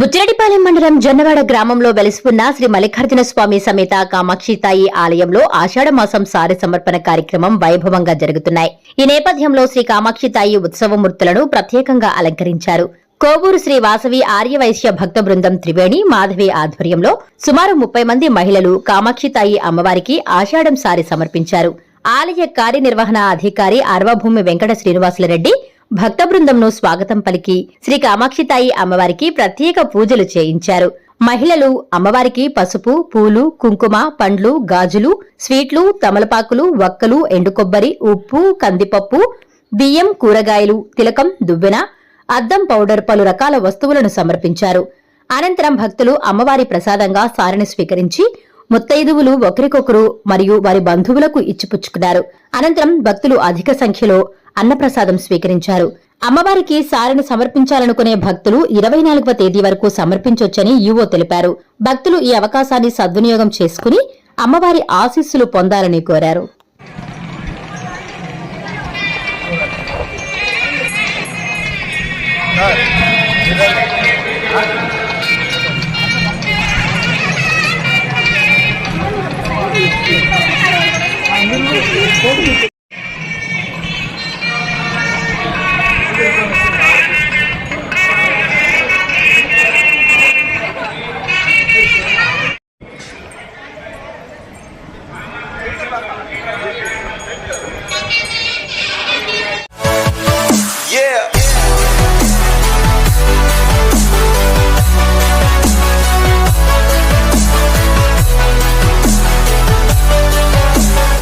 బుచ్చిరెడ్డిపాలెం మండలం జొన్నవాడ గ్రామంలో వెలిసిపున్న శ్రీ మల్లికార్జున స్వామి సమేత కామాక్షితాయి ఆలయంలో ఆషాఢమాసం సారి సమర్పణ కార్యక్రమం వైభవంగా జరుగుతున్నాయి. ఈ నేపథ్యంలో శ్రీ కామాక్షితాయి ఉత్సవమూర్తులను ప్రత్యేకంగా అలంకరించారు. కోవూరు శ్రీ వాసవి ఆర్యవైశ్య భక్త బృందం త్రివేణి మాధవి ఆధ్వర్యంలో సుమారు ముప్పై మంది మహిళలు కామాక్షితాయి అమ్మవారికి ఆషాఢం సారి సమర్పించారు. ఆలయ కార్యనిర్వహణ అధికారి అర్వభూమి వెంకట శ్రీనివాసులరెడ్డి భక్త బృందంను స్వాగతం పలికి శ్రీ కామాక్షితాయి అమ్మవారికి ప్రత్యేక పూజలు చేయించారు. మహిళలు అమ్మవారికి పసుపు పూలు కుంకుమ పండ్లు గాజులు స్వీట్లు తమలపాకులు వక్కలు ఎండు కొబ్బరి ఉప్పు కందిపప్పు బియ్యం కూరగాయలు తిలకం దువ్వెన అద్దం పౌడర్ పలు రకాల వస్తువులను సమర్పించారు. అనంతరం భక్తులు అమ్మవారి ప్రసాదంగా సారిని స్వీకరించి ముత్తైదువులు ఒకరికొకరు మరియు వారి బంధువులకు ఇచ్చిపుచ్చుకున్నారు. అనంతరం భక్తులు అధిక సంఖ్యలో అన్నప్రసాదం స్వీకరించారు. అమ్మవారికి సారెను సమర్పించాలనుకునే భక్తులు ఇరవై నాలుగవ తేదీ వరకు సమర్పించొచ్చని యువో తెలిపారు. భక్తులు ఈ అవకాశాన్ని సద్వినియోగం చేసుకుని అమ్మవారి ఆశీస్సులు పొందాలని కోరారు.